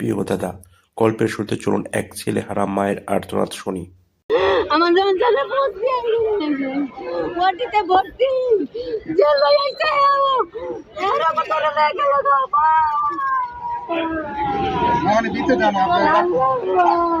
প্রিয় দাদা গল্পের শুরুতে চলুন এক ছেলে হারা মায়ের আর্তনাদ শুনি। আমার ভর্তি ভর্তি। জেল হয়েছে এরকম করে লেগে গেল মানে দিতে যান আপনার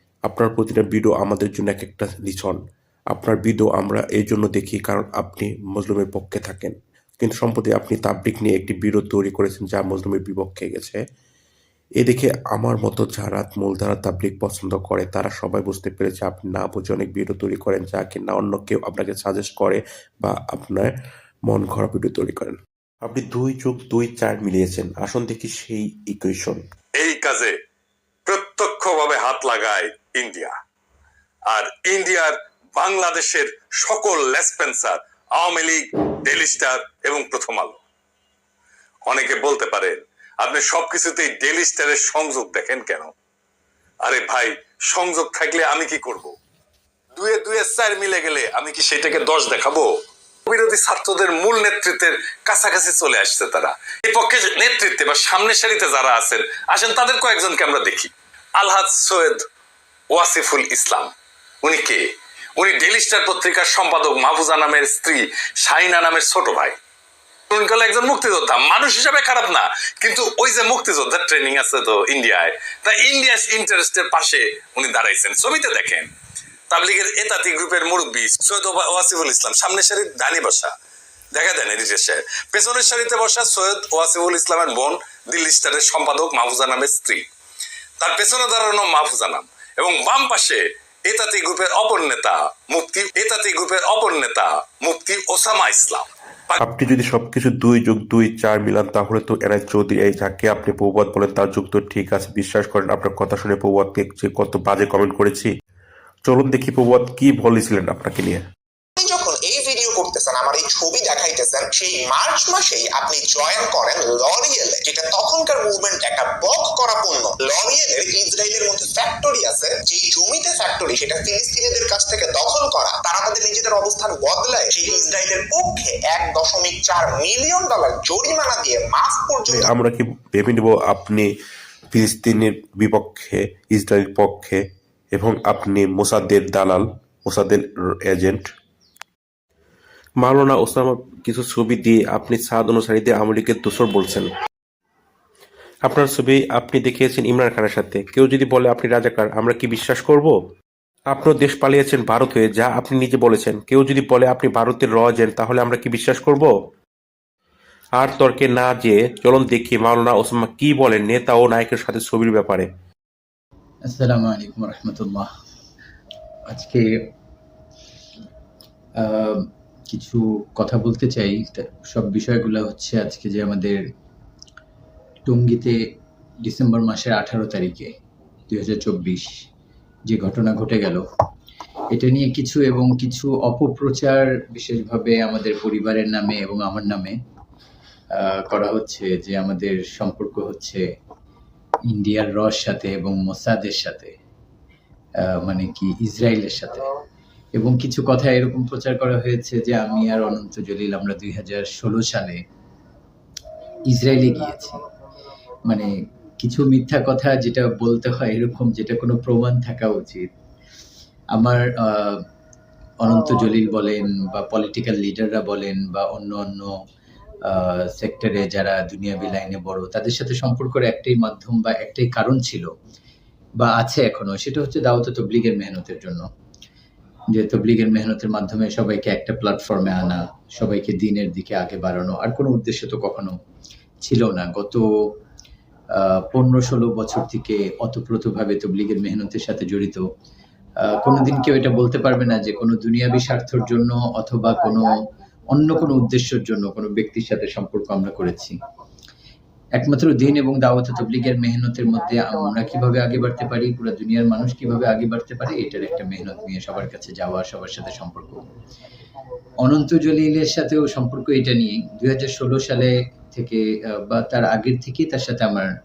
আপনার প্রতিটা ভিডিও আমাদের জন্য এক একটা লিখন আপনার ভিডিও আমরা এই জন্য দেখি কারণ আপনি মজলুমের পক্ষে থাকেন। কিন্তু সম্প্রতি আপনি তাবলিক নিয়ে একটি বিরোধ তৈরি করেছেন যা মুসলিমের বিপক্ষে গেছে। এ দেখে আমার মতো যারা মূলধারা তাবলিক পছন্দ করে, তারা সবাই বুঝতে পেরেছে আপনি না বুঝে অনেক ভিডিও তৈরি করেন যা কিনা অন্য কেউ আপনাকে সাজেস্ট করে বা আপনার মন ঘরা ভিডিও তৈরি করেন। আপনি দুই যোগ দুই চার মিলিয়েছেন। আসুন দেখি সেই ইকুয়েশন এই কাজে প্রত্যক্ষভাবে হাত লাগায় ইন্ডিয়া। আর ইন্ডিয়ার বাংলাদেশের সকল লেসপেন্সার আওয়ামী লীগ ডেলি স্টার এবং প্রথম আলো। অনেকে বলতে পারেন, আপনি সবকিছুতেই ডেলি স্টারের সংযোগ দেখেন কেন? আরে ভাই, সংযোগ থাকলে আমি কি করব? দুয়ে দুয়ে চার মিলে গেলে আমি কি সেটাকে দশ দেখাবো? বিরোধী ছাত্রদের মূল নেতৃত্বের কাছাকাছি চলে আসছে তারা। এই পক্ষে নেতৃত্বে বা সামনের সারিতে যারা আছেন, আসেন তাদের কয়েকজনকে আমরা দেখি। আলহাজ সৈয়দ ওয়াসিফুল ইসলাম। উনি কে? উনি ডেলি স্টার পত্রিকার সম্পাদক মাহফুজা নামের স্ত্রী শাহিনা নামের ছোট ভাই। উনি একজন মুক্তিযোদ্ধা। মানুষ হিসাবে খারাপ না, কিন্তু ওই যে মুক্তিযোদ্ধার ট্রেনিং আছে তো ইন্ডিয়ায়, তা ইন্ডিয়া ইন্টারেস্টের পাশে উনি দাঁড়াইছেন। ছবিতে দেখেন, তাবলিগের এতাতি গ্রুপের মুরব্বী সৈয়দ ওয়াসিফুল ইসলাম। সামনের সারির ডানি বসা। দেখা দেন এডিটের সাহেব পেছনের সারিতে বসা সৈয়দ ওয়াসিফুল ইসলামের বোন, দিল্লি স্টারের সম্পাদক মাহফুজা নামের স্ত্রী। তার পেছনে দাঁড়ানো মাহফুজা নাম। এবং বাম পাশে এতাতি গ্রুপের অপর নেতা মুফতি, এতাতি গ্রুপের অপর নেতা মুফতি ওসামা ইসলাম। আপনি যদি সবকিছু দুই যোগ দুই চার মিলান, তাহলে তো এনআই চৌধুরী, এই যাকে আপনি প্রবাদ বলেন, তার যুক্ত ঠিক আছে, বিশ্বাস করেন, আপনার কথা শুনে প্রবাদকে কত বাজে কমেন্ট করেছি। চলুন দেখি প্রবাদ কি বলেছিলেন আপনাকে নিয়ে আপনি যখন এই ভিডিও করতেছেন আমার এই ছবি দেখাইতেছেন, সেই মার্চ মাসেই আপনি জয়েন করেন লরিয়েলে যেটা তখনকার মুভমেন্ট একটা বক করা পণ্য। লরিয়েলের ইসরায়েলের মধ্যে ফ্যাক্টরি আছে যে জমিতে ফ্যাক্টরি সেটা ফিলিস্তিনিদের কাছ থেকে দখল করা। তারা তাদের নিজেদের অবস্থান বদলায়, সেই ইসরায়েলের পক্ষে এক দশমিক চার মিলিয়ন ডলার জরিমানা দিয়ে মাস পর্যন্ত আমরা কি ভেবে নেব আপনি ফিলিস্তিনের বিপক্ষে, ইসরায়েলের পক্ষে, এবং আপনি মোসাদের দালাল, মোসাদের এজেন্ট মাওলানা ওসামা কিছু ছবি দিয়ে আপনি সাদ অনুসারীদের আমলিকের দোসর বলছেন। আপনার ছবি আপনি দেখিয়েছেন ইমরান খানের সাথে। কেউ যদি বলে আপনি রাজাকার, আমরা কি বিশ্বাস করব? আপনার দেশ পালিয়েছেন ভারত হয়ে, যা আপনি নিজে বলেছেন। কেউ যদি বলে আপনি ভারতের র তাহলে আমরা কি বিশ্বাস করব? আর তর্কে না যে, চলুন দেখি মাওলানা ওসামা কি বলেন, নেতা ও নায়কের সাথে ছবির ব্যাপারে। আসসালামু আলাইকুম রহমতুল্লাহ। আজকে কিছু কথা বলতে চাই। সব বিষয়গুলো হচ্ছে আজকে যে আমাদের টঙ্গীতে ডিসেম্বর মাসের আঠারো তারিখে দুই হাজার চব্বিশ যে ঘটনা ঘটে গেল। এটা নিয়ে কিছু এবং কিছু অপপ্রচার বিশেষভাবে আমাদের পরিবারের নামে এবং আমার নামে করা হচ্ছে যে আমাদের সম্পর্ক হচ্ছে ইন্ডিয়ার রস সাথে এবং মোসাদের সাথে মানে কি ইসরায়েলের সাথে। এবং কিছু কথা এরকম প্রচার করা হয়েছে যে আমি আর অনন্ত জলিল আমরা দুই হাজার ষোলো সালে ইসরায়েলে গিয়েছি। মানে কিছু মিথ্যা কথা যেটা বলতে হয় এরকম যেটা কোনো প্রমাণ থাকা উচিত। আমার অনন্ত জলিল বলেন বা পলিটিক্যাল লিডাররা বলেন বা অন্য অন্য সেক্টরে যারা দুনিয়াবি লাইনে বড় তাদের সাথে সম্পর্কের একটাই মাধ্যম বা একটাই কারণ ছিল বা আছে এখনও সেটা হচ্ছে দাওয়াত তবলিগের মেহনতের জন্য। যে তবলিগের মেহনতের মাধ্যমে সবাইকে একটা প্ল্যাটফর্মে আনা, সবাইকে দিনের দিকে আগে বাড়ানো, আর কোনো উদ্দেশ্য তো কখনো ছিল না। গত পনেরো ষোলো বছর থেকে অতপ্রতভাবে তবলিগের মেহনতের সাথে জড়িত কোনোদিন কেউ এটা বলতে পারবে না যে কোনো দুনিয়াবি স্বার্থের জন্য অথবা কোনো অন্য কোনো উদ্দেশ্যের জন্য কোনো ব্যক্তির সাথে সম্পর্ক আমরা করেছি। একমাত্র দিন এবং দাওয়াত তবলিগের মেহনতের মধ্যে আমরা কীভাবে আগে বাড়তে পারি পুরো দুনিয়ার মানুষ কীভাবে আগে বাড়তে পারে এটার একটা মেহনত নিয়ে সবার কাছে যাওয়া সবার সাথে সম্পর্ক। অনন্ত জলিলের সাথেও সম্পর্ক এটা নিয়ে। দুই হাজার ষোলো সালে থেকে বা তার আগের থেকেই তার সাথে আমার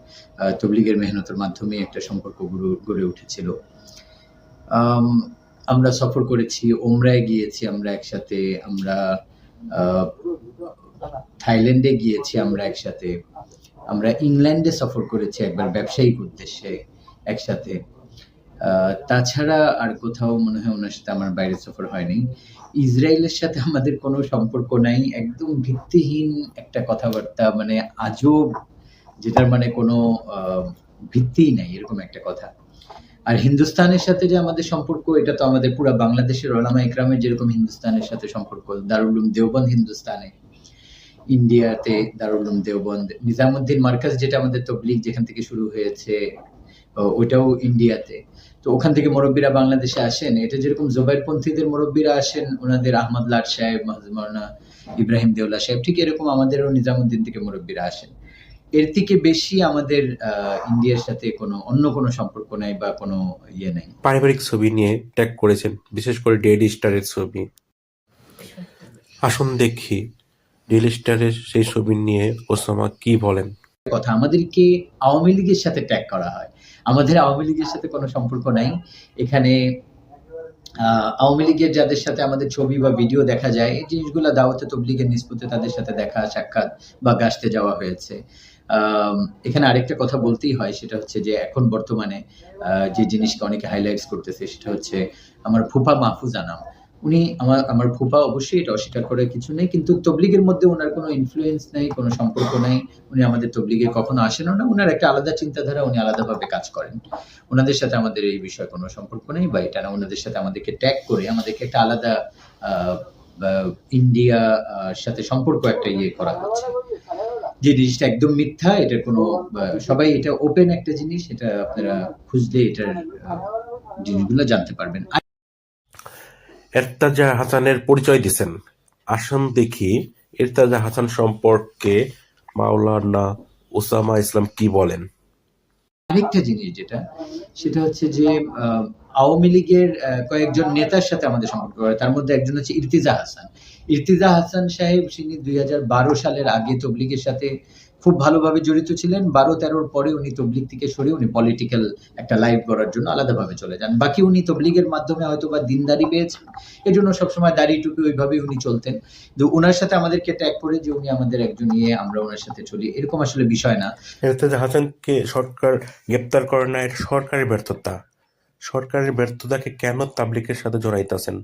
তবলিগের মেহনতের মাধ্যমে একটা সম্পর্ক গড়ে- উঠেছিল। আম, আমরা সফর করেছি ওমরায় গিয়েছি আমরা একসাথে আমরা আহ, থাইল্যান্ডে গিয়েছি আমরা একসাথে। আমরা ইংল্যান্ডে সফর করেছি একবার ব্যবসায়িক উদ্দেশ্যে একসাথে। তাছাড়া আর কোথাও মনে হয় ওনার সাথে আমার বাইরে সফর হয়নি। ইসরায়েলের সাথে আমাদের কোনো সম্পর্ক নাই একদম ভিত্তিহীন একটা কথাবার্তা মানে আজব যেটার মানে কোনো আহ, ভিত্তিই নাই এরকম একটা কথা। আর হিন্দুস্তানের সাথে যে আমাদের সম্পর্ক এটা তো আমাদের পুরো বাংলাদেশের ওলামা ইকরামের যেরকম হিন্দুস্তানের সাথে সম্পর্ক দারুল দেওবন্দ হিন্দুস্তানে। ইন্ডিয়াতে দারুল উলুম দেওবন্দ, নিজামুদ্দিন মার্কাজ যেটা আমাদের তবলিগ যেখান থেকে শুরু হয়েছে ওইটাও ইন্ডিয়াতে। তো ওখান থেকে মুরব্বীরা বাংলাদেশে আসেন। এটা যেরকম জোবাইরপন্থীদের মুরব্বীরা আসেন, ওনাদের আহমদ লাট সাহেব মাহজুদ মাওলানা ইব্রাহিম দেওলা সাহেব, ঠিক এরকম আমাদেরও নিজামুদ্দিন থেকে মুরব্বীরা আসেন। এর থেকে বেশি আমাদের ইন্ডিয়ার সাথে কোনো, অন্য কোনো সম্পর্ক নাই বা কোনো ইয়ে নাই। পারিবারিক ছবি নিয়ে ট্যাগ করেছেন, বিশেষ করে ডেড স্টারের ছবি। আসুন দেখি। ডেড স্টারের সেই ছবি নিয়ে ওসামা কি বলেন? কথা আমাদেরকে আওয়ামী লীগের সাথে ট্যাগ করা হয়। আমাদের আওয়ামী লীগের সাথে কোনো সম্পর্ক নাই। এখানে আওয়ামী লীগের যাদের সাথে আমাদের ছবি বা ভিডিও দেখা যায়, এই জিনিসগুলো দাওয়াতে তবলিগের নিষ্পত্তি তাদের সাথে দেখা, সাক্ষাৎ বা গাছতে যাওয়া হয়েছে। এখানে আরেকটা কথা বলতেই হয়, সেটা হচ্ছে যে এখন বর্তমানে যে জিনিসকে অনেকে হাইলাইটস করতেছে, সেটা হচ্ছে আমার ফুপা মাহফুজ আনাম উনি আমার আমার ফুপা অবশ্যই এটা অস্বীকার করার কিছু নেই, কিন্তু তবলিগের মধ্যে ওনার কোনো ইনফ্লুয়েন্স নেই, কোনো সম্পর্ক নেই, উনি আমাদের তবলিগে কখনো আসেনও না ওনার একটা আলাদা চিন্তাধারা, উনি আলাদাভাবে কাজ করেন। ওনাদের সাথে আমাদের এই বিষয়ে কোনো সম্পর্ক নেই বা এটা না, ওনাদের সাথে আমাদেরকে ট্যাগ করে আমাদেরকে একটা আলাদা ইন্ডিয়া সাথে সম্পর্ক একটা ইয়ে করা হচ্ছে। যে জিনিসটা একদম মিথ্যা, এটার কোনো সবাই এটা ওপেন একটা জিনিস, এটা আপনারা খুঁজলে এটার জিনিসগুলো জানতে পারবেন। এরতাজা হাসানের পরিচয় দিছেন। আসুন দেখি এরতাজা হাসান সম্পর্কে মাওলানা ওসামা ইসলাম কি বলেন। আরেকটা জিনিস যেটা, সেটা হচ্ছে যে আওয়ামী লীগের কয়েকজন নেতার সাথে আমাদের সম্পর্ক করে তার মধ্যে একজন হচ্ছে ইর্তিজা হাসান। ইর্তিজা হাসান সাহেব তিনি দুই সালের আগে তবলিগের সাথে খুব ভালোভাবে জড়িত ছিলেন। বারো তেরোর পরে উনি তবলিগ থেকে সরে উনি পলিটিক্যাল একটা লাইফ গড়ার জন্য আলাদাভাবে চলে যান। বাকি উনি তবলিগের মাধ্যমে হয়তো বা দিনদারি পেয়েছেন। এই জন্য সবসময় দাড়ি টুপি ওইভাবেই উনি চলতেন। তো ওনার সাথে আমাদেরকে ট্যাগ করে যে উনি আমাদের একজন ইয়ে আমরা ওনার সাথে চলি, এরকম আসলে বিষয় না। হাসানকে সরকার গ্রেপ্তার করে না, এটা সরকারের ব্যর্থতা। সরকারের ব্যর্থতাকে কেন তাবলিকের সাথে জড়াইতেছেন?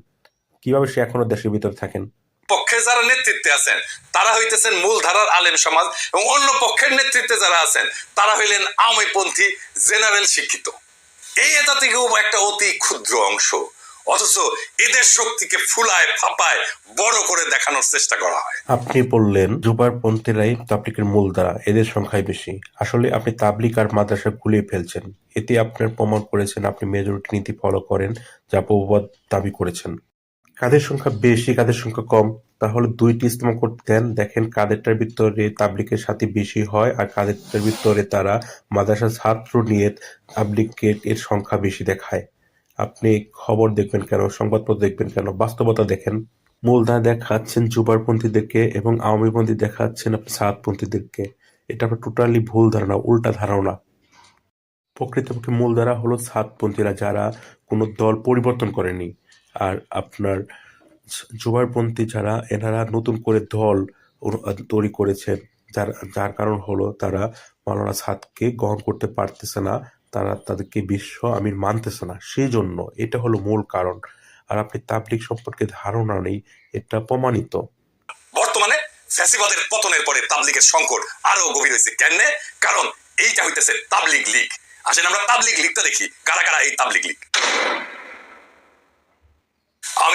কীভাবে সে এখনও দেশের ভিতরে থাকেন? পক্ষের যারা নেতৃত্বে আছেন, তারা হইতেছেন মূল ধারার আলেম সমাজ এবং অন্য পক্ষের নেতৃত্বে যারা আছেন, তারা হইলেন আওয়ামীপন্থী জেনারেল শিক্ষিত। এই এটা থেকেও একটা অতি ক্ষুদ্র অংশ। অথচ এদের শক্তিকে ফুলায়, ফাপায় বড় করে দেখানোর চেষ্টা করা হয়। আপনি বললেন জুবারপন্থীরাই তাবলিকের মূল দ্বারা এদের সংখ্যাই বেশি। আসলে আপনি তাবলিক আর মাদ্রাসা গুলিয়ে ফেলছেন। এতে আপনার প্রমাণ করেছেন আপনি মেজরিটি নীতি ফলো করেন, যা প্রভুবাদ দাবি করেছেন। কাদের সংখ্যা বেশি, কাদের সংখ্যা কম, তাহলে দুইটি ইস্তেমা করতে দেন। দেখেন কাদেরটার ভিতরে তাবলিকের সাথে বেশি হয় আর কাদেরটার ভিতরে তারা মাদ্রাসা ছাত্র নিয়ে তাবলিকের এর সংখ্যা বেশি দেখায়। আপনি খবর দেখবেন কেন, সংবাদপত্র দেখবেন কেন, বাস্তবতা দেখেন। মূলধারা দেখাচ্ছেন জুবারপন্থীদেরকে এবং আওয়ামীপন্থী দেখাচ্ছেন আপনি সাতপন্থীদেরকে। এটা আপনার টোটালি ভুল ধারণা, উল্টা ধারণা। প্রকৃতপক্ষে মূলধারা হলো সাতপন্থীরা যারা কোনো দল পরিবর্তন করেনি। আর আপনার জুবারপন্থী যারা, এনারা নতুন করে দল তৈরি করেছেন। যার যার কারণ হলো তারা মাওলানা সাদকে গ্রহণ করতে পারতেছে না, তারা তাদেরকে বিশ্ব আমির মানতেছে না। সেই জন্য এটা হলো মূল কারণ। আর আপনি তাবলিক সম্পর্কে ধারণা নেই, এটা প্রমাণিত। বর্তমানে ফ্যাসিবাদের পতনের পরে তাবলিগের সংকট আরও গভীর হয়েছে। কেন কারণ এইটা হইতেছে তাবলিগ লীগ। আসেন আমরা তাবলিগ লীগটা দেখি। কারা কারা এই তাবলিগ লীগ?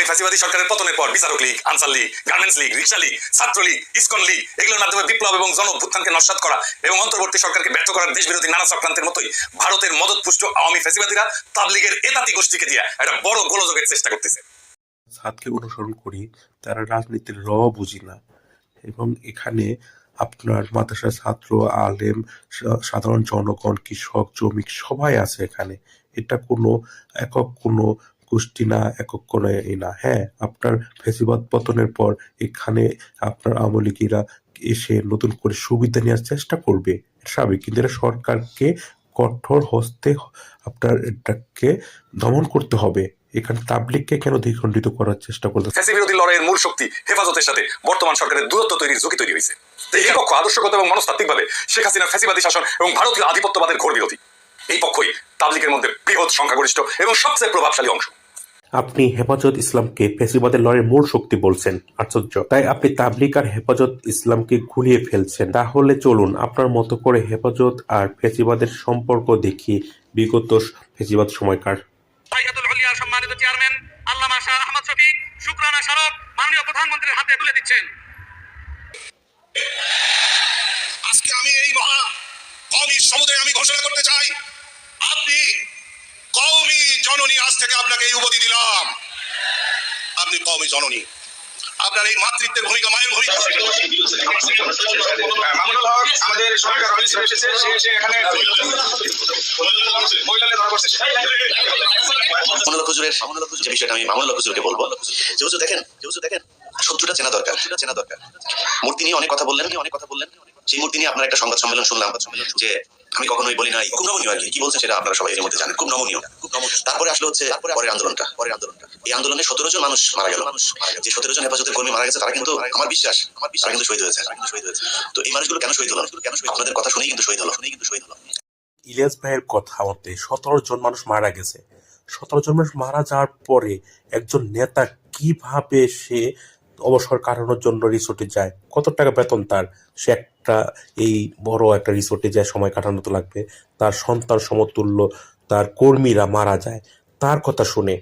আমি ফ্যাসিবাদী সরকারের পতনের পর বিচারক League, Ansar League, garments League, rickshaw League, Chhatra League, ISKCON League, এগুলোর মাধ্যমে বিপ্লব এবং জন অভ্যুত্থানকে নস্বাত করা এবং অন্তর্বর্তী সরকারকে ব্যর্থ করার দেশ বিরোধী নানা চক্রান্তের মতোই ভারতের মদতপুষ্ট আওয়ামী ফ্যাসিবাদীরা তাবলিগের এতাতি গোষ্ঠীকে দিয়ে একটা বড় গোলযোগের চেষ্টা করতেছে। সাদকে অনুসরণ করি, তারা রাজনীতির র বুঝি না। এবং এখানে আপনার মাদ্রাসার ছাত্র, আলেম সাধারণ জনগণ, কৃষক, শ্রমিক সবাই আছে এখানে। এটা কোনো একক কোনো গোষ্ঠী না, একক কোনো ই না। হ্যাঁ আপনার ফেসিবাদ পতনের পর এখানে আপনার আওয়ামী এসে নতুন করে সুবিধা নেওয়ার চেষ্টা করবে স্বাভাবিক। কিন্তু এটা সরকারকে কঠোর হস্তে আপনার এটাকে দমন করতে হবে। এখানে তাবলিগকে কেন দ্বিখণ্ডিত করার চেষ্টা করতে ফ্যাসি বিরোধী লড়াইয়ের মূল শক্তি হেফাজতের সাথে বর্তমান সরকারের দূরত্ব তৈরির ঝুঁকি তৈরি হয়েছে। এই পক্ষ আদর্শগত এবং মনস্তাত্ত্বিকভাবে শেখ হাসিনার ফ্যাসিবাদী শাসন এবং ভারতীয় আধিপত্যবাদের ঘোর বিরোধী। এই পক্ষই তাবলিগের মধ্যে বৃহৎ সংখ্যাগরিষ্ঠ এবং সবচেয়ে প্রভাবশালী অংশ। আপনি হেফাজত ইসলামকে ফেসিবাদের লড়াইয়ের মূল শক্তি বলছেন আশ্চর্য। তাই আপনি তাবলিক আর হেফাজত ইসলামকে ঘুরিয়ে ফেলছেন। তাহলে চলুন আপনার মতো করে হেফাজত আর ফেসিবাদের সম্পর্ক দেখি বিগত ফেসিবাদ সময়কার। সম্মানিত চেয়ারম্যান আল্লামা শাহ আহমদ শফি শুক্রানা স্মারক মাননীয় প্রধানমন্ত্রীর হাতে তুলে দিচ্ছেন। আজকে আমি এই মহা সমুদ্রে আমি ঘোষণা করতে চাই আপনি কওমি জননী আজ থেকে আপনাকে এই উপাধি দিলাম। আপনি কওমি জননী। আপনার এই মাতৃত্বের ভূমিকা মায়ের ভূমিকা মামুনুল হক আমাদের সরকার অফিসে এসেছে সে এখানে মহিলাদের ধরা পড়ছে। মামুনুল হুজুরের মামুনুল হুজুর যে বিষয়টা আমি মামুনুল হুজুরকে বলব। যে হুজুর দেখেন যে হুজুর দেখেন শত্রুটা চেনা দরকার শত্রুটা চেনা দরকার। মূর্তি নিয়ে অনেক কথা বললেন অনেক কথা বললেন সেই মূর্তি নিয়ে আপনার একটা সংবাদ সম্মেলন শুনলাম যে আমি কখনোই বলি নাই। খুব নমনীয় আর কি। কি বলছেন সেটা আপনারা সবাই এর মধ্যে জানেন। খুব নমনীয় খুব নমনীয় তারপরে আসলে হচ্ছে পরের আন্দোলনটা। পরের আন্দোলনটা। এই আন্দোলনে সতেরো জন মানুষ মারা গেল। যে সতেরো জন হেফাজতের কর্মী মারা গেছে তারা কিন্তু আমার বিশ্বাস আমার বিশ্বাস। কিন্তু শহীদ হয়েছে। শহীদ হয়েছে। তো এই মানুষগুলো কেন শহীদ হলো? কেন শহীদ আপনাদের কথা শুনেই কিন্তু শহীদ হলো। শুনেই কিন্তু শহীদ হলো। ইলিয়াস ভাইয়ের কথা মতে সতেরো জন মানুষ মারা গেছে। সতেরো জন মানুষ মারা যাওয়ার পরে একজন নেতা কীভাবে সে অবসর কাটানোর জন্য রিসোর্টে যায়? কত টাকা বেতন তার? সে একটা এই বড় একটা রিসোর্টে যায়, সময় কাটানো তো লাগবে। তার সন্তান সমতুল্য, তার কর্মীরা মারা যায়। তার কথা শুনে,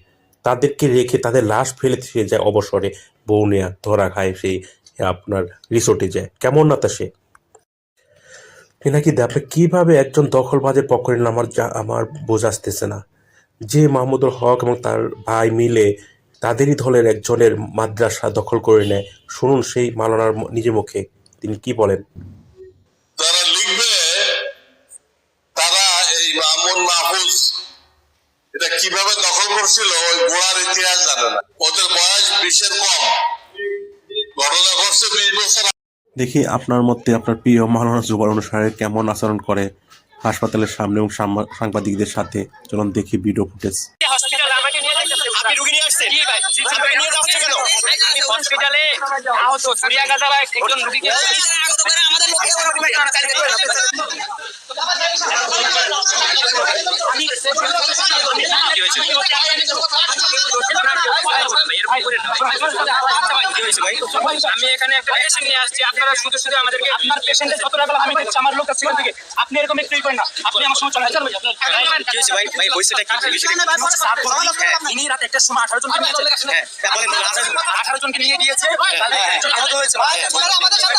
তাদেরকে রেখে তাদের লাশ ফেলে সে যায় অবসরে, বউ নেয়া ধরা খায় সেই আপনার রিসোর্টে যায়। কেমন না তা সে? নাকি আপনি কীভাবে একজন দখলবাজের পক্ষ নিলেন আমার যা, আমার বোঝা আসতেছে না। যে মাহমুদুল হক এবং তার ভাই মিলে তাদেরই দলের একজনের মাদ্রাসা দখল করে নেয়। শুনুন সেই মালানার নিজের মুখে। তিনি কি বলেন? যারা লিখবে তারা এই মামুন মাহফুজ এটা কীভাবে দখল করছিল ওই গোড়ার ইতিহাস জানে না। ওদের বয়স বিশের কম। ঘটনা ঘটছে বিশ বছর দেখি আপনার মধ্যে আপনার প্রিয় মালানা জুবাল অনুসারে কেমন আচরণ করে হাসপাতালের সামনে এবং সাংবাদিকদের সাথে। চলুন দেখি ভিডিও ফুটেজ হসপিটালে আমাকে নিয়ে যাইতেছে আপনি রুগী নিয়ে আসছেন? কি ভাই নিয়ে যাচ্ছে কেন হসপিটালে আহত ভাই একজন রুগীকে আমাদের লোক আমি এখানে একটা পেশেন্ট নিয়ে আসছি আপনারা শুধু শুধু আমাদেরকে আপনার পেশেন্টের যত টাকা আমি দিচ্ছি আমার লোক আছে থেকে। আপনি এরকম একটুই করেন না। আপনি আমার সময় চলে যাবেন কি হয়েছে ভাই? ভাই বইছেটা কি? বিষয়টা ইনি রাত একটার সময় আঠারো জনকে নিয়ে চলে গেছেন আঠারো জনকে নিয়ে গিয়েছে। হয়েছে। আমাদের সাথে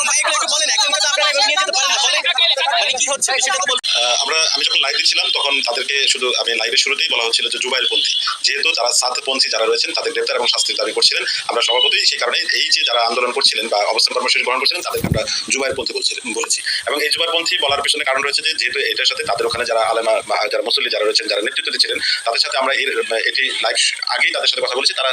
ভাই বলেন একজনকে তো আপনারা নিয়ে যেতে পারেন বলেন মানে কি হচ্ছে? সেটা তো আমরা, আমি যখন লাইভে ছিলাম, তখন তাদেরকে শুধু আমি লাইভের শুরুতেই বলা হচ্ছিল যে জুবাইল পন্থী যেহেতু যারা সাতপন্থী যারা রয়েছেন, তাদের গ্রেপ্তার এবং শাস্তির দাবি করছিলেন। আমরা সভাপতি সেই কারণে এই যে যারা আন্দোলন করছিলেন বা অবস্থান কর্মসূচি গ্রহণ করছিলেন, তাদেরকে আমরা জুবাইল পন্থী বলেছি। এবং এই জুবাইল পন্থী বলার পিছনে কারণ রয়েছে যেহেতু এটার সাথে তাদের ওখানে যারা আলেমা যারা মুসল্লি যারা রয়েছেন, যারা নেতৃত্ব দিচ্ছিলেন তাদের সাথে আমরা এর এটি লাইভ আগেই তাদের সাথে কথা বলেছি। তারা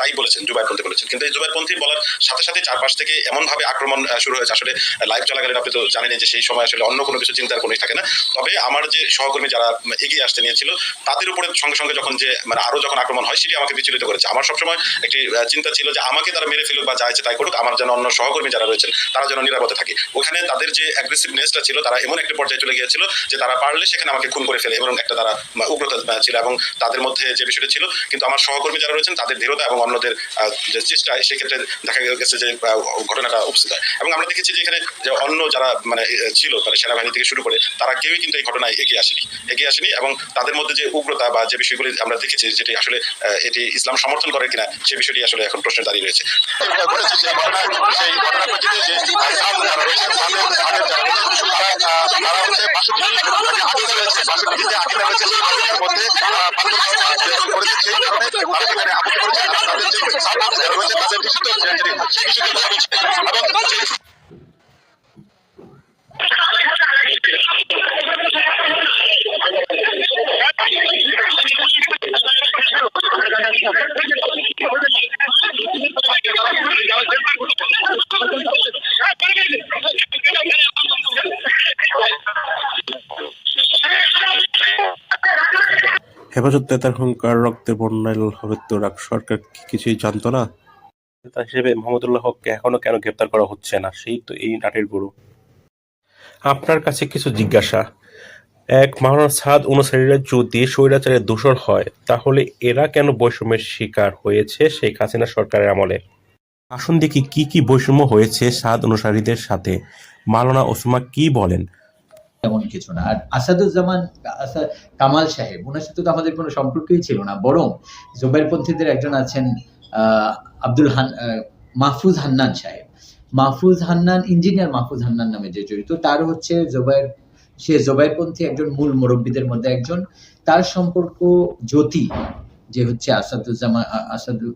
তাই বলেছেন জুবাইল পন্থী বলেছেন। কিন্তু এই জুবাইল পন্থী বলার সাথে সাথে চারপাশ থেকে এমন ভাবে আক্রমণ শুরু হয়েছে। আসলে লাইভ চলাকালীন আপনি তো জানেন যে সেই সময় আসলে অন্য কোনো কিছু চিন্তার কোনো থাকে না। তবে আমার যে সহকর্মী যারা এগিয়ে আসতে নিয়েছিল, তাদের উপরে সঙ্গে সঙ্গে যখন যে মানে আরও যখন আক্রমণ হয়, সেটি আমাকে বিচলিত করেছে। আমার সবসময় একটি চিন্তা ছিল যে আমাকে তারা মেরে ফেলুক বা যা ইচ্ছে তাই করুক, আমার যেন অন্য সহকর্মী যারা রয়েছেন, তারা যেন নিরাপদে থাকে। ওখানে তাদের যে অ্যাগ্রেসিভনেসটা ছিল, তারা এমন একটা পর্যায়ে চলে গিয়েছিল যে তারা পারলে সেখানে আমাকে খুন করে ফেলে এবং একটা তারা উগ্রতা ছিল এবং তাদের মধ্যে যে বিষয়টা ছিল, কিন্তু আমার সহকর্মী যারা রয়েছেন, তাদের দৃঢ়তা এবং অন্যদের যে চেষ্টা সেক্ষেত্রে দেখা গেছে যে ঘটনাটা উপস্থিত হয়। এবং আমরা দেখেছি যে এখানে যে অন্য যারা মানে ছিল মানে সেনাবাহিনী থেকে শুরু করে, তারা কেউই কিন্তু এই ঘটনায় এগিয়ে আসেনি। এগিয়ে আসেনি এবং তাদের মধ্যে যে উগ্রতা বা যে বিষয়গুলি আমরা দেখেছি যেটি আসলে এটি ইসলাম সমর্থন করে কিনা, সে বিষয়টি আসলে এখন প্রশ্নে দাঁড়িয়ে রয়েছে। হেফাজত নেতার রক্তের বন্যায় হবে তো রাগ সরকার কিছুই জানতো না? নেতা হিসেবে মোহাম্মদুল্লাহ হককে এখনও কেন গ্রেপ্তার করা হচ্ছে না? সেই তো এই নাটের গুরু। আপনার কাছে কিছু জিজ্ঞাসা। এক মাওলানা সাদ অনুসারীরা যদি স্বৈরাচারের দোষর হয়, তাহলে এরা কেন বৈষম্যের শিকার হয়েছে শেখ হাসিনা সরকারের আমলে? আসুন দেখি কি কি বৈষম্য হয়েছে সাদ অনুসারীদের সাথে। মাওলানা ওসমা কি বলেন? তেমন কিছু না। আর আসাদুজ্জামান আসাদ কামাল সাহেব, ওনার সাথে তো আমাদের কোনো সম্পর্কই ছিল না। বরং জুবাইরপন্থীদের একজন আছেন আব্দুল হান মাহফুজ হান্নান সাহেব। মাহফুজ হান্নান, ইঞ্জিনিয়ার মাহফুজ হান্নান নামে যে জড়িত, তার হচ্ছে জোবাইর সে জোবাইরপন্থী একজন মূল মুরব্বীদের মধ্যে একজন। তার সম্পর্ক জ্যোতি, যে হচ্ছে আসাদুজ্জামান আসাদু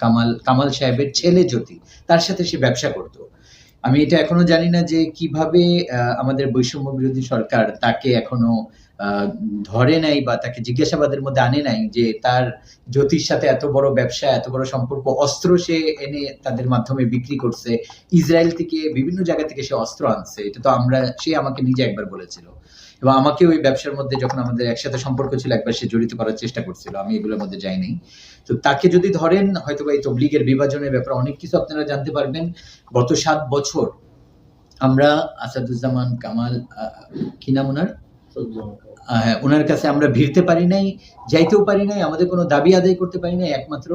কামাল কামাল সাহেবের ছেলে জ্যোতি, তার সাথে সে ব্যবসা করতো। আমি এটা এখনও জানি না যে কীভাবে আমাদের বৈষম্য বিরোধী সরকার তাকে এখনও ধরে নাই বা তাকে জিজ্ঞাসাবাদের মধ্যে আনে নাই যে তার জ্যোতির সাথে এত বড় ব্যবসা, এত বড় সম্পর্ক, অস্ত্র সে এনে তাদের মাধ্যমে বিক্রি করছে। ইসরায়েল থেকে, বিভিন্ন জায়গা থেকে সে অস্ত্র আনছে। এটা তো আমরা, সে আমাকে নিজে একবার বলেছিল। এবং আমাকে ওই ব্যবসার মধ্যে যখন আমাদের একসাথে সম্পর্ক ছিল, একবার সে জড়িত করার চেষ্টা করছিল। আমি এগুলোর মধ্যে যাইনি। তো তাকে যদি ধরেন হয়তো এই তবলিগের বিভাজনের ব্যাপারে অনেক কিছু আপনারা জানতে পারবেন। গত সাত বছর আমরা আসাদুজ্জামান কামাল কি ওনার কাছে আমরা ভিড়তে পারি নাই, যাইতেও পারি নাই, আমাদের কোনো দাবি আদায় করতে পারি নাই, একমাত্র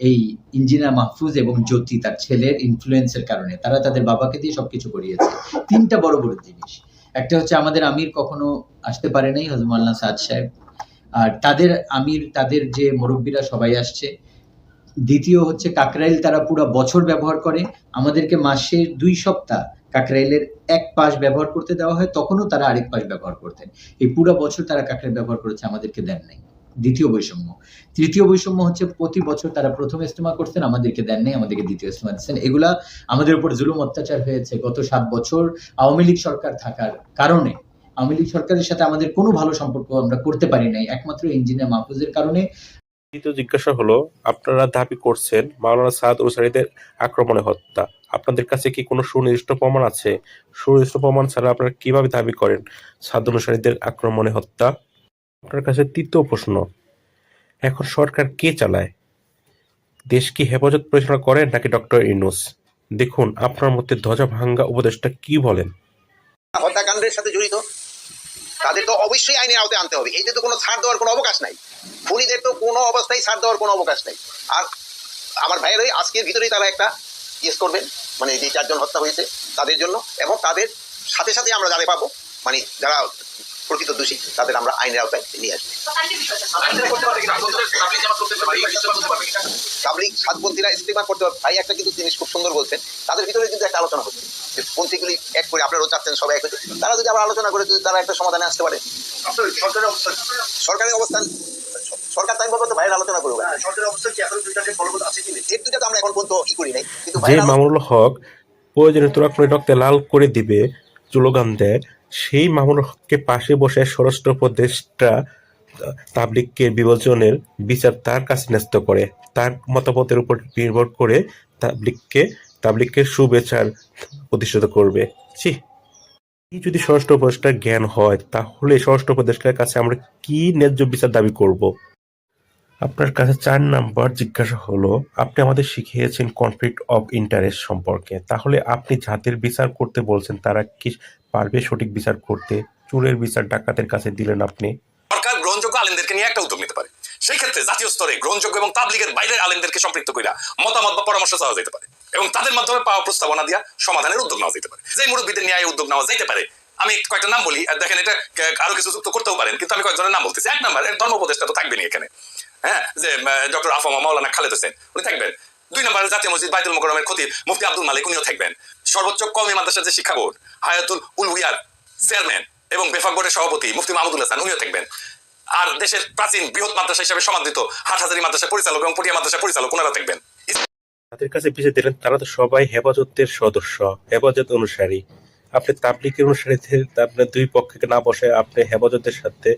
এই ইঞ্জিনিয়ার মাহফুজ এবং জ্যোতি, তার ছেলের ইনফ্লুয়েন্সের কারণে। তারা তাদের বাবাকে দিয়ে সবকিছু করিয়েছে। তিনটা বড় বড় জিনিস। একটা হচ্ছে আমাদের আমির কখনো আসতে পারে নাই হজমাল্লা সাদ সাহেব। আর তাদের আমির, তাদের যে মুরব্বীরা সবাই আসছে। দ্বিতীয় হচ্ছে কাকরাইল, তারা পুরো বছর ব্যবহার করে। আমাদেরকে মাসের দুই সপ্তাহ কাকরাইলের এক পাশ ব্যবহার করতে দেওয়া হয়, তখনও তারা আরেক পাশ ব্যবহার করতেন। এই পুরো বছর তারা কাকরাইল ব্যবহার করেছে, আমাদেরকে দেন নাই। দ্বিতীয় বৈষম্য। তৃতীয় বৈষম্য হচ্ছে প্রতি বছর তারা প্রথম ইস্তেমা করতেন আমাদেরকে দেন নাই, আমাদেরকে দ্বিতীয় ইস্তেমা দিচ্ছেন। এগুলা আমাদের উপর জুলুম অত্যাচার হয়েছে। গত সাত বছর আওয়ামী লীগ সরকার থাকার কারণে, আওয়ামী লীগ সরকারের সাথে আমাদের কোনো ভালো সম্পর্ক আমরা করতে পারি নাই। একমাত্র ইঞ্জিনিয়ার মাহফুজের কারণে দ্বিতীয় জিজ্ঞাসা হলো, আপনারা দাবি করছেন মাওলানা সাদ অনুসারীদের আক্রমণে হত্যা। আপনাদের কাছে কি কোনো সুনির্দিষ্ট প্রমাণ আছে? সুনির্দিষ্ট প্রমাণ ছাড়া আপনারা কীভাবে দাবি করেন সাদ অনুসারীদের আক্রমণে হত্যা? আপনার কাছে তৃতীয় প্রশ্ন, এখন সরকার কে চালায়? দেশ কি হেফাজত পরিচালনা করেন নাকি ডক্টর ইনুস দেখুন, আপনার মধ্যে ধ্বজা ভাঙ্গা উপদেশটা কি বলেন? হত্যাকাণ্ডের সাথে জড়িত। তাদের তো অবশ্যই আইনের আওতায় আনতে হবে। এতে তো কোনো ছাড় দেওয়ার কোনো অবকাশ নাই। খুনিদের তো কোনো অবস্থায় ছাড় দেওয়ার কোনো অবকাশ নাই। আর আমার ভাইয়েরাই আজকের ভিতরেই তারা একটা কেস করবেন মানে যে চারজন হত্যা হয়েছে তাদের জন্য। এবং তাদের সাথে সাথে আমরা যাদের পাবো মানে যারা প্রকৃত দোষী তাদের আমরা আইনের আওতায় নিয়ে আসব। তাবলিগ সাতপন্থীরা ইস্তেমা করতে হবে ভাই একটা কিন্তু জিনিস খুব সুন্দর বলছেন তাদের ভিতরে কিন্তু একটা আলোচনা হচ্ছে। যে পন্থীগুলি এক করে আপনারাও চাচ্ছেন সবাই এক হচ্ছে তারা যদি আবার আলোচনা করে যদি তারা একটা সমাধানে আসতে পারে। সরকারের অবস্থান। সরকার তাই বলব তো ভাইয়ের আলোচনা করব সরকারের অবস্থান কি এখন দুইটাকে ফলবত আছে কি এর দুইটা আমরা এখন পর্যন্ত ই করি নাই। কিন্তু যে মামুনুল হক প্রয়োজনে তোরাকমণি রক্তে লাল করে দিবে স্লোগান দেয় সেই মামুনুল হককে পাশে বসে স্বরাষ্ট্র উপদেষ্টা তাবলিগকে বিভাজনের বিচার তার কাছে ন্যস্ত করে। তার মতামতের উপর নির্ভর করে তাবলিগকে তাবলিগকে সুবিচার প্রতিষ্ঠিত করবে। ছি। যদি স্বরাষ্ট্র উপদেষ্টার জ্ঞান হয়, তাহলে স্বরাষ্ট্র উপদেষ্টার কাছে আমরা কি ন্যায্য বিচার দাবি করব? আপনার কাছে চার নাম্বার জিজ্ঞাসা হলো, আপনি আমাদের শিখিয়েছেন কনফ্লিক্ট অফ ইন্টারেস্ট সম্পর্কে। তাহলে আপনি যাদের বিচার করতে বলছেন, তারা কি পারবে সঠিক বিচার করতে। চোরের বিচার ডাকাতের কাছে দিলেন আপনি। সরকার গ্রহণযোগ্য আলেমদেরকে নিয়ে একটা উদ্যোগ নিতে পারে। সেই ক্ষেত্রে জাতীয় স্তরে গ্রহণযোগ্য এবং তাবলিগের বাইরের আলেমদেরকে সম্পৃক্ত মতামত বা পরামর্শ চাওয়া যেতে পারে এবং তাদের মাধ্যমে পাওয়া প্রস্তাবনা দিয়া সমাধানের উদ্যোগ নেওয়া যেতে পারে। যে মুরব্বীদের নিয়ে উদ্যোগ নেওয়া যেতে পারে, আমি কয়েকটা নাম বলি। দেখেন এটা আরও কিছু যুক্ত করতেও পারেন, কিন্তু আমি কয়েকজনের নাম বলতেছি। এক নাম্বার ধর্ম উপদেষ্টা তো থাকবেনি এখানে। হ্যাঁ যে ডক্টর আফামা মাওলানা খালেদ হোসেন, উনি থাকবেন। দুই নম্বরে জাতীয় মসজিদ বাইতুল মোকরমের খতিব মুফতি আব্দুল মালিক, উনিও থাকবেন। সর্বোচ্চ কমি মাদ্রাসার যে শিক্ষা বোর্ড, হায়াতুল উল হুইয়ার চেয়ারম্যান এবং বেফাক বোর্ডের সভাপতি মুফতি মাহমুদুল হাসান উনিও থাকবেন। আর দেশের প্রাচীন বৃহৎ মাদ্রাসা হিসেবে সমাদৃত হাটহাজারি মাদ্রাসা পরিচালক এবং পটিয়া মাদ্রাসা পরিচালক ওনারা থাকবেন। তাদের কাছে পিছিয়ে দিলেন তারা তো সবাই হেফাজতের সদস্য, হেফাজত অনুসারী। আপনি তাবলিকের অনুসারীদের আপনার দুই পক্ষকে না বসে আপনি হেফাজতের সাথে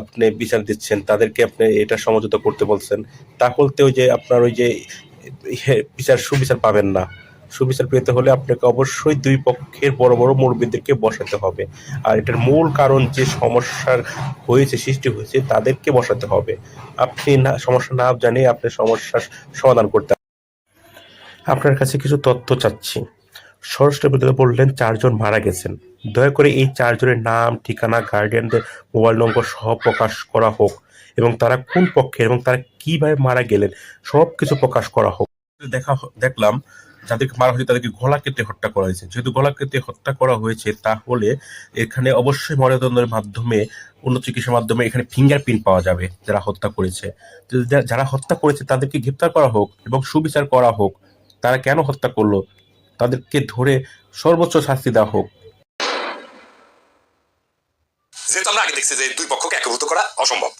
আপনি বিচার দিচ্ছেন, তাদেরকে আপনি এটা সমঝোতা করতে বলছেন। তাহলে ওই যে আপনার ওই যে বিচার, সুবিচার পাবেন না। সুবিচার পেতে হলে আপনাকে অবশ্যই দুই পক্ষের বড় বড় মুরব্বীদেরকে বসাতে হবে। আর এটার মূল কারণ যে সমস্যার হয়েছে, সৃষ্টি হয়েছে, তাদেরকে বসাতে হবে। আপনি না, সমস্যা না জানিয়ে আপনি সমস্যার সমাধান করতে আপনার কাছে কিছু তথ্য চাচ্ছি। স্বরাষ্ট্র বিদ্যালয় বললেন, চারজন মারা গেছেন। দয়া করে এই চারজনের নাম, ঠিকানা, গার্ডিয়ানদের মোবাইল নম্বর সহ প্রকাশ করা হোক। এবং তারা কোন পক্ষে এবং তারা কীভাবে মারা গেলেন সব কিছু প্রকাশ করা হোক। দেখা দেখলাম যাদেরকে মারা হয়েছে তাদেরকে গলা কেটে হত্যা করা হয়েছে। যেহেতু গলা কেটে হত্যা করা হয়েছে তাহলে এখানে অবশ্যই মরণদণ্ডের মাধ্যমে উন্নত চিকিৎসার মাধ্যমে এখানে ফিঙ্গারপ্রিন্ট পাওয়া যাবে যারা হত্যা করেছে। যারা হত্যা করেছে তাদেরকে গ্রেপ্তার করা হোক এবং সুবিচার করা হোক। তারা কেন হত্যা করল? তাদেরকে ধরে সর্বোচ্চ শাস্তি দেওয়া হোক। যেহেতু আমরা আগে দেখছি যে দুই পক্ষকে একীভূত করা অসম্ভব।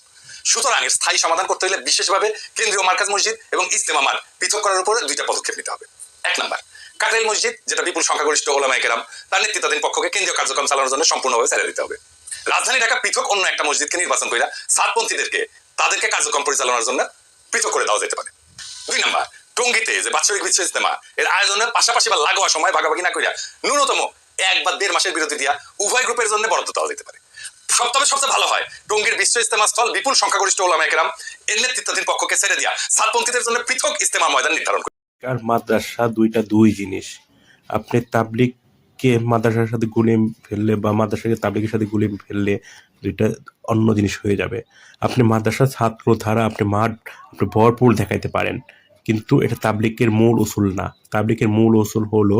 সুতরাং এর স্থায়ী সমাধান করতে হলে বিশেষভাবে কেন্দ্রীয় মার্কাজ মসজিদ এবং ইস্তেমামার পৃথক করার উপরে দুইটা পদক্ষেপ নিতে হবে। এক নাম্বার কাকরাইল মসজিদ, যেটা বিপুল সংখ্যাগরিষ্ঠ ওলামায়ে কেরাম তার নেতৃত্বাধীন পক্ষকে কেন্দ্রীয় কার্যক্রম চালানোর জন্য সম্পূর্ণভাবে ছেড়ে দিতে হবে। রাজধানী ঢাকা পৃথক অন্য একটা মসজিদকে নির্বাচন কইরা সাতপন্থীদেরকে তাদেরকে কার্যক্রম পরিচালনার জন্য পৃথক করে দেওয়া যেতে পারে। দুই নাম্বার, টঙ্গিতে যে বাৎসরিক বিশ্ব ইস্তেমা এর আয়োজনের পাশাপাশি বা লাগোয়া সময় ভাগাভাগি না করিয়া ন্যূনতম এক বা দেড় মাসের বিরতি দিয়া উভয় গ্রুপের জন্য বরাদ্দ দেওয়া যেতে পারে। সপ্তাহে সবচেয়ে ভালো হয়। টঙ্গীর বিশ্ব ইস্তেমা স্থল বিপুল সংখ্যাগরিষ্ঠ ওলামা একরাম, এর নেতৃত্বাধীন পক্ষকে ছেড়ে দিয়া। সাতপন্থীদের জন্য পৃথক ইস্তেমা ময়দান নির্ধারণ আর মাদ্রাসা দুইটা দুই জিনিস। আপনি তাবলিগকে মাদ্রাসার সাথে গুলে ফেললে বা মাদ্রাসাকে তাবলিগের সাথে গুলে ফেললে, দুইটা অন্য জিনিস হয়ে যাবে। আপনি মাদ্রাসার ছাত্র ধারা আপনি মাঠ, আপনি ভরপুর দেখাইতে পারেন। কিন্তু এটা তাবলিকের মূল উসুল না। তাবলিকের মূল উসুল হলো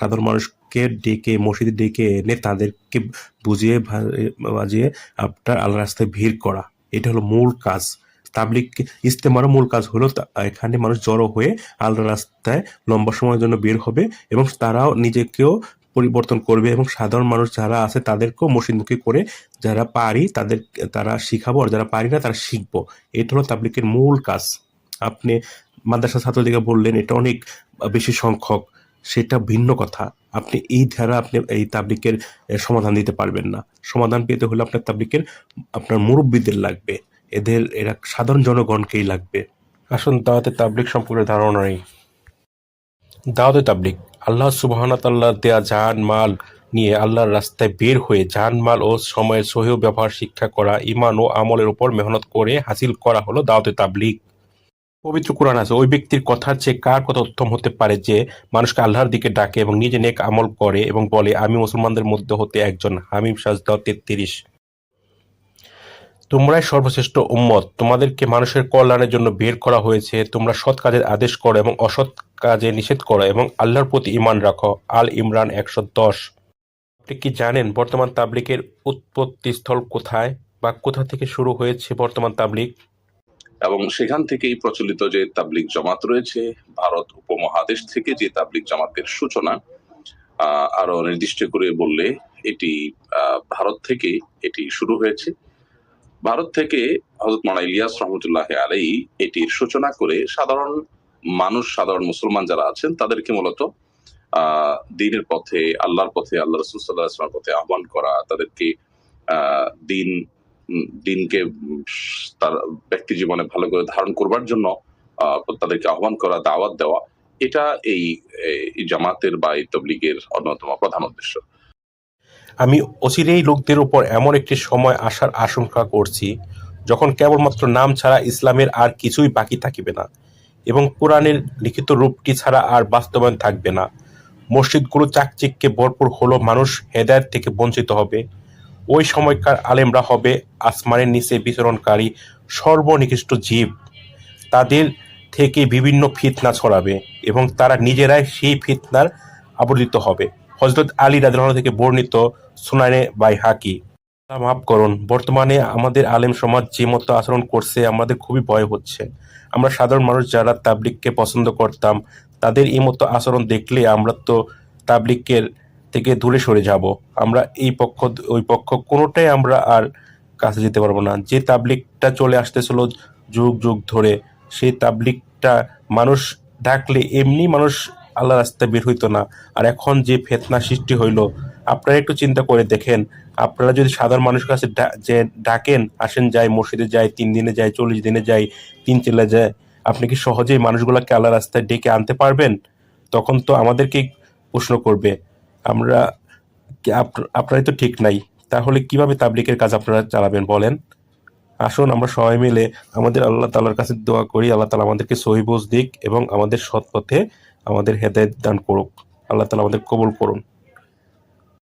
সাধারণ মানুষকে ডেকে, মসজিদে ডেকে এনে তাদেরকে বুঝিয়ে বাজিয়ে আপনার আল্লাহ রাস্তায় ভিড় করা। এটা হলো মূল কাজ। তাবলিক ইস্তেমারও মূল কাজ হলো এখানে মানুষ জড়ো হয়ে আল্লাহ রাস্তায় লম্বা সময়ের জন্য বের হবে এবং তারাও নিজেকেও পরিবর্তন করবে এবং সাধারণ মানুষ যারা আছে তাদেরকেও মসজিদমুখী করে যারা পারি তাদের, তারা শিখাবো আর যারা পারি না তারা শিখব। এটা হলো তাবলিকের মূল কাজ। আপনি মাদ্রাসা ছাত্রদিকে বললেন, এটা অনেক বেশি সংখ্যক। সেটা ভিন্ন কথা। আপনি এই ধারা আপনি, এই তাবলিকের সমাধান দিতে পারবেন না। সমাধান পেতে হলে আপনার তাবলিকের, আপনার মুরব্বীদের লাগবে। এদের, এরা সাধারণ জনগণকেই লাগবে। আসুন, দাওয়াতে তাবলিক সম্পর্কে ধারণা নেই। দাওয়াতে তাবলিক। আল্লাহ সুবাহতাল্লাহ দেয়া জান মাল নিয়ে আল্লাহর রাস্তায় বের হয়ে জান মাল ও সময়ের সহিহ ব্যবহার, শিক্ষা করা ইমান ও আমলের উপর মেহনত করে হাসিল করা হলো দাওয়াতে তাবলিক। পবিত্র কোরআন আছে। ওই ব্যক্তির কথার চেয়ে কার কথা উত্তম হতে পারে যে মানুষকে আল্লাহর দিকে ডাকে এবং নিজে নেক আমল করে এবং বলে, আমি মুসলমানদের মধ্যে হতে একজন হামিম সাজদাও তেত্রিশ। তোমরাই সর্বশ্রেষ্ঠ উম্মত। তোমাদেরকে মানুষের কল্যাণের জন্য বের করা হয়েছে। তোমরা সৎ কাজের আদেশ করো এবং অসৎ কাজে নিষেধ করো এবং আল্লাহর প্রতি ইমান রাখো। আল ইমরান একশো দশ। আপনি কি জানেন বর্তমান তাবলিকের উৎপত্তি স্থল কোথায় বা কোথা থেকে শুরু হয়েছে বর্তমান তাবলিক এবং সেখান থেকেই প্রচলিত যে তাবলিক জামাত রয়েছে, ভারত উপমহাদেশ থেকে যে তাবলিক জামাতের সূচনা আরও নির্দিষ্ট করে বললে এটি ভারত থেকে এটি শুরু হয়েছে। ভারত থেকে হজরত মানা ইলিয়াস রহমতুল্লাহ আলাই এটির সূচনা করে সাধারণ মানুষ, সাধারণ মুসলমান যারা আছেন, তাদেরকে মূলত দিনের পথে, আল্লাহর পথে, আল্লাহ রসুল সাল্লাহ পথে আহ্বান করা, তাদেরকে দিন দিনকে তার ব্যক্তি জীবনে ভালো করে ধারণ করবার জন্য তাদেরকে আহ্বান করা, দাওয়াত দেওয়া, এটা এই জামাতের বা এই তবলিগের অন্যতম প্রধান উদ্দেশ্য। আমি অচিরেই লোকদের উপর এমন একটি সময় আসার আশঙ্কা করছি, যখন কেবলমাত্র নাম ছাড়া ইসলামের আর কিছুই বাকি থাকিবে না এবং কোরআনের লিখিত রূপটি ছাড়া আর বাস্তবায়ন থাকবে না। মসজিদগুলো চাকচিক্যে ভরপুর হলো মানুষ হেদায়েত থেকে বঞ্চিত হবে। ওই সময়কার আলেমরা হবে আসমানের নিচে বিচরণকারী সর্বনিকৃষ্ট জীব। তাদের থেকে বিভিন্ন ফিতনা ছড়াবে এবং তারা নিজেরাই সেই ফিতনার আবর্তিত হবে। হজরত আলী রাদিয়াল্লাহু থেকে বর্ণিত সুনানে বাই হাকি মাফ করুন, বর্তমানে আমাদের আলেম সমাজ যে মতো আচরণ করছে, আমাদের খুবই ভয় হচ্ছে। আমরা সাধারণ মানুষ যারা তাবলিককে পছন্দ করতাম, তাদের এই মতো আচরণ দেখলে আমরা তো তাবলিকের থেকে দূরে সরে যাব। আমরা এই পক্ষ, ওই পক্ষ কোনোটাই আমরা আর কাছে যেতে পারব না। যে তাবলিকটা চলে আসতেছিল যুগ যুগ ধরে, সেই তাবলিকটা মানুষ ডাকলে এমনি মানুষ আল্লাহ রাস্তায় বের হইতো না। আর এখন যে ফেতনা সৃষ্টি হইল, আপনারা একটু চিন্তা করে দেখেন। আপনারা যদি সাধারণ মানুষের কাছে যে ডাকেন, আসেন যাই, মসজিদে যাই, তিন দিনে যাই, চল্লিশ দিনে যাই, তিন চেলে যায় আপনি কি সহজেই মানুষগুলোকে আল্লাহ রাস্তায় ডেকে আনতে পারবেন? তখন তো আমাদেরকেই প্রশ্ন করবে। আমরা আপ- আপনারাই তো ঠিক নাই। তাহলে কীভাবে তাবলিকের কাজ আপনারা চালাবেন বলেন? আসুন, আমরা সবাই মিলে আমাদের আল্লাহ তালার কাছে দোয়া করি, আল্লাহ তালা আমাদেরকে সহিবোজ দিক এবং আমাদের সৎ পথে আমাদের হেদায়ত দান করুক। আল্লাহ তালা আমাদের কবল করুন।